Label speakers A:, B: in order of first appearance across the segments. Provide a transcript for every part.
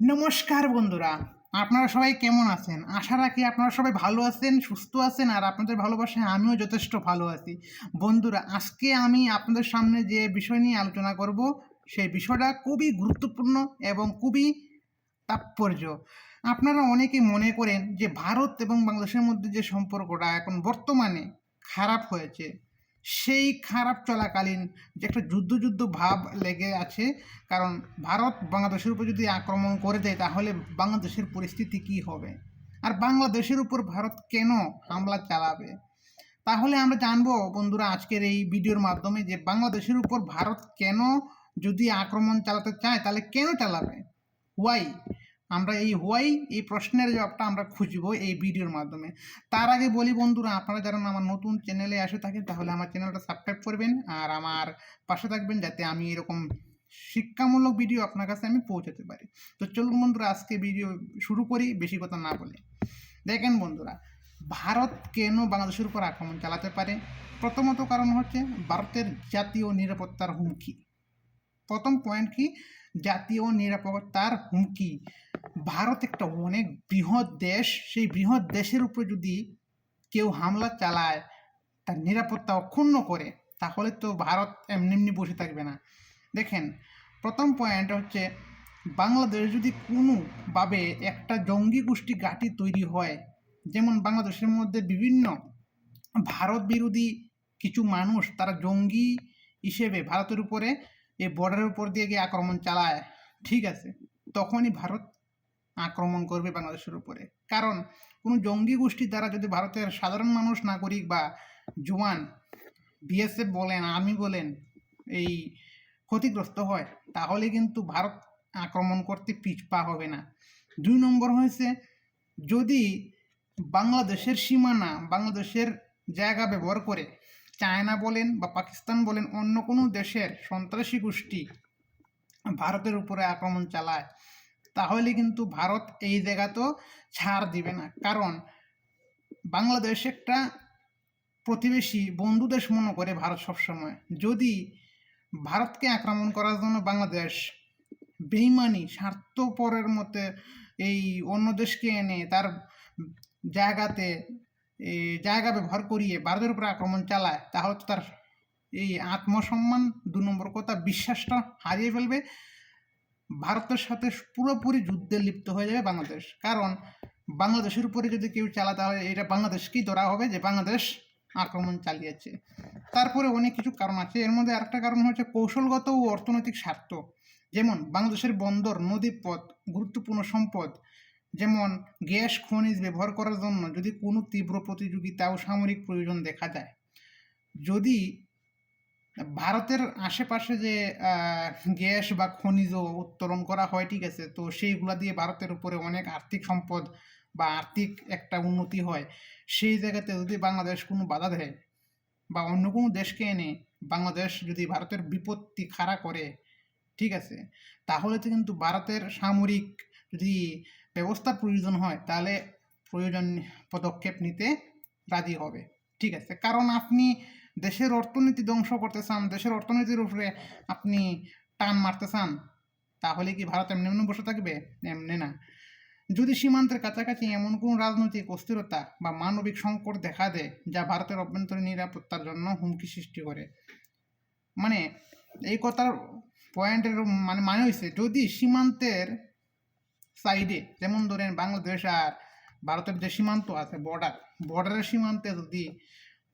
A: নমস্কার বন্ধুরা, আপনারা সবাই কেমন আছেন? আশা রাখি আপনারা সবাই ভালো আছেন, সুস্থ আছেন, আর আপনাদের ভালোবাসায় আমিও যথেষ্ট ভালো আছি। বন্ধুরা, আজকে আমি আপনাদের সামনে যে বিষয় নিয়ে আলোচনা করব, সেই বিষয়টা খুবই গুরুত্বপূর্ণ এবং খুবই তাৎপর্য। আপনারা অনেকেই মনে করেন যে ভারত এবং বাংলাদেশের মধ্যে যে সম্পর্কটা এখন বর্তমানে খারাপ হয়েছে। সেই খারাপ চলাকালীন যে একটা যুদ্ধ যুদ্ধ ভাব লেগে আছে। কারণ ভারত বাংলাদেশের উপর যদি আক্রমণ করে দেয়, তাহলে বাংলাদেশের পরিস্থিতি কি হবে? আর বাংলাদেশের উপর ভারত কেন হামলা চালাবে? তাহলে আমরা জানব বন্ধুরা আজকের এই ভিডিওর মাধ্যমে যে বাংলাদেশের উপর ভারত কেন যদি আক্রমণ চালাতে চায়, তাহলে কেন চালাবে? হোয়াই আমরা এই হোয়াই, এই প্রশ্নের জবাবটা আমরা খুঁজবো এই ভিডিওর মাধ্যমে। তার আগে বলি বন্ধুরা, আপনারা যারা আমার নতুন চ্যানেলে আসে থাকেন, তাহলে আমার চ্যানেলটা সাবস্ক্রাইব করবেন আর আমার পাশে থাকবেন যাতে আমি এরকম শিক্ষামূলক ভিডিও আপনার কাছে আমি পৌঁছাতে পারি। তো চলুন বন্ধুরা, আজকে ভিডিও শুরু করি, বেশি কথা না বলে। দেখেন বন্ধুরা, ভারত কেন বাংলাদেশের উপর আক্রমণ চালাতে পারে? প্রথমত কারণ হচ্ছে, ভারতের জাতীয় নিরাপত্তার হুমকি। প্রথম পয়েন্ট কি? জাতীয় নিরাপত্তার হুমকি। ভারত একটা অনেক বৃহৎ দেশ, সেই বৃহৎ দেশের উপর যদি কেউ হামলা চালায়, তার নিরাপত্তা অক্ষুণ্ণ করে, তাহলে তো ভারত এমনি এমনি বসে থাকবে না। দেখেন, প্রথম পয়েন্ট হচ্ছে, বাংলাদেশ যদি কোনোভাবে একটা জঙ্গি গোষ্ঠী ঘাঁটি তৈরি হয়, যেমন বাংলাদেশের মধ্যে বিভিন্ন ভারত বিরোধী কিছু মানুষ, তারা জঙ্গি হিসেবে ভারতের উপরে, এই বর্ডারের উপর দিয়ে গিয়ে আক্রমণ চালায়, ঠিক আছে? তখনই ভারত আক্রমণ করবে বাংলাদেশের উপরে। কারণ, কোনো জঙ্গি গোষ্ঠী দ্বারা যদি ভারতের সাধারণ মানুষ, নাগরিক বা জওয়ান বিএসএফ বলেন, আর্মি বলেন, এই ক্ষতিগ্রস্ত হয়, তাহলে কিন্তু ভারত আক্রমণ করতে পিছপা হবে না। দুই নম্বর হয়েছে, যদি বাংলাদেশের সীমানা, বাংলাদেশের জায়গা ব্যবহার করে চায়না বলেন বা পাকিস্তান বলেন, অন্য কোনো দেশের সন্ত্রাসী গোষ্ঠী ভারতের উপরে আক্রমণ চালায় তাহলে কিন্তু ভারত এই জায়গা তো ছাড় দিবে না। কারণ বাংলাদেশ একটা প্রতিবেশী বন্ধু দেশ মনে করে ভারত সবসময়। যদি ভারতকে আক্রমণ করার জন্য বাংলাদেশ বেইমানি, স্বার্থপরের মতে এই অন্য দেশকে এনে তার জায়গাতে জায়গা ব্যবহার করিয়ে ভারতের উপরে আক্রমণ চালায়, তাহলে তার এই আত্মসম্মান দু নম্বর কথা, বিশ্বাসটা হারিয়ে ফেলবে। ভারতের সাথে পুরোপুরি যুদ্ধে লিপ্ত হয়ে যাবে বাংলাদেশ। কারণ বাংলাদেশের উপরে যদি কেউ চালা তাহলে এটা বাংলাদেশকেই ধরা হবে যে বাংলাদেশ আক্রমণ চালিয়েছে। তারপরে অনেক কিছু কারণ আছে। এর মধ্যে আরেকটা কারণ হচ্ছে কৌশলগত ও অর্থনৈতিক স্বার্থ। যেমন বাংলাদেশের বন্দর, নদীপথ, গুরুত্বপূর্ণ সম্পদ, যেমন গ্যাস, খনিজ ব্যবহার করার জন্য যদি কোনো তীব্র প্রতিযোগিতা ও সামরিক প্রয়োজন দেখা যায় যদি ভারতের আশেপাশে যে গ্যাস বা খনিজ উত্তোলন করা হয়, ঠিক আছে? তো সেইগুলা দিয়ে ভারতের উপরে অনেক আর্থিক সম্পদ বা আর্থিক একটা উন্নতি হয়। সেই জায়গাতে যদি বাংলাদেশ কোনো বাধা দেয় বা অন্য কোনো দেশকে এনে বাংলাদেশ যদি ভারতের বিপত্তি খাড়া করে, ঠিক আছে? তাহলে তো কিন্তু ভারতের সামরিক যদি ব্যবস্থার প্রয়োজন হয়, তাহলে প্রয়োজন পদক্ষেপ নিতে রাজি হবে, ঠিক আছে? কারণ আপনি দেশের অর্থনীতি ধ্বংস করতে চান, দেশের অর্থনীতির উপরে আপনি টান মারতে চান, তাহলে কি ভারত এমনি এমনি বসে থাকবে? এমনি না। যদি সীমান্তের কাছাকাছি এমন কোনো রাজনৈতিক অস্থিরতা বা মানবিক সংকট দেখা দেয়, যা ভারতের অভ্যন্তরীণ নিরাপত্তার জন্য হুমকি সৃষ্টি করে। মানে এই কথার পয়েন্টের মানে মানে হয়েছে যদি সীমান্তের সাইডে যেমন ধরেন বাংলাদেশ আর ভারতের যে সীমান্ত আছে বর্ডার বর্ডারের সীমান্তে যদি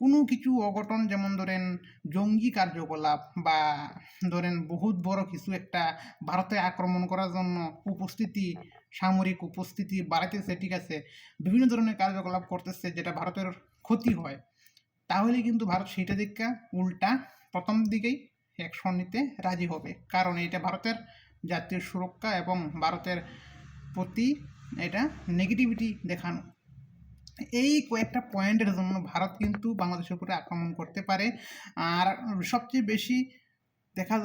A: কোনো কিছু অঘটন, যেমন ধরেন জঙ্গি কার্যকলাপ বা ধরেন বহুত বড় কিছু একটা ভারতে আক্রমণ করার জন্য উপস্থিতি, সামরিক উপস্থিতি বাড়াইতেছে, ঠিক আছে? বিভিন্ন ধরনের কার্যকলাপ করতেছে যেটা ভারতের ক্ষতি হয়। তাহলে কিন্তু ভারত সেইটা দিকটা উল্টা প্রথম দিকেই অ্যাকশন নিতে রাজি হবে। কারণ এটা ভারতের জাতীয় সুরক্ষা এবং ভারতের প্রতি এটা নেগেটিভিটি দেখানো। এই কয়েকটা পয়েন্টের জন্য ভারত কিন্তু বাংলাদেশের উপরে আক্রমণ করতে পারে। আর সবচেয়ে বেশি দেখা যায়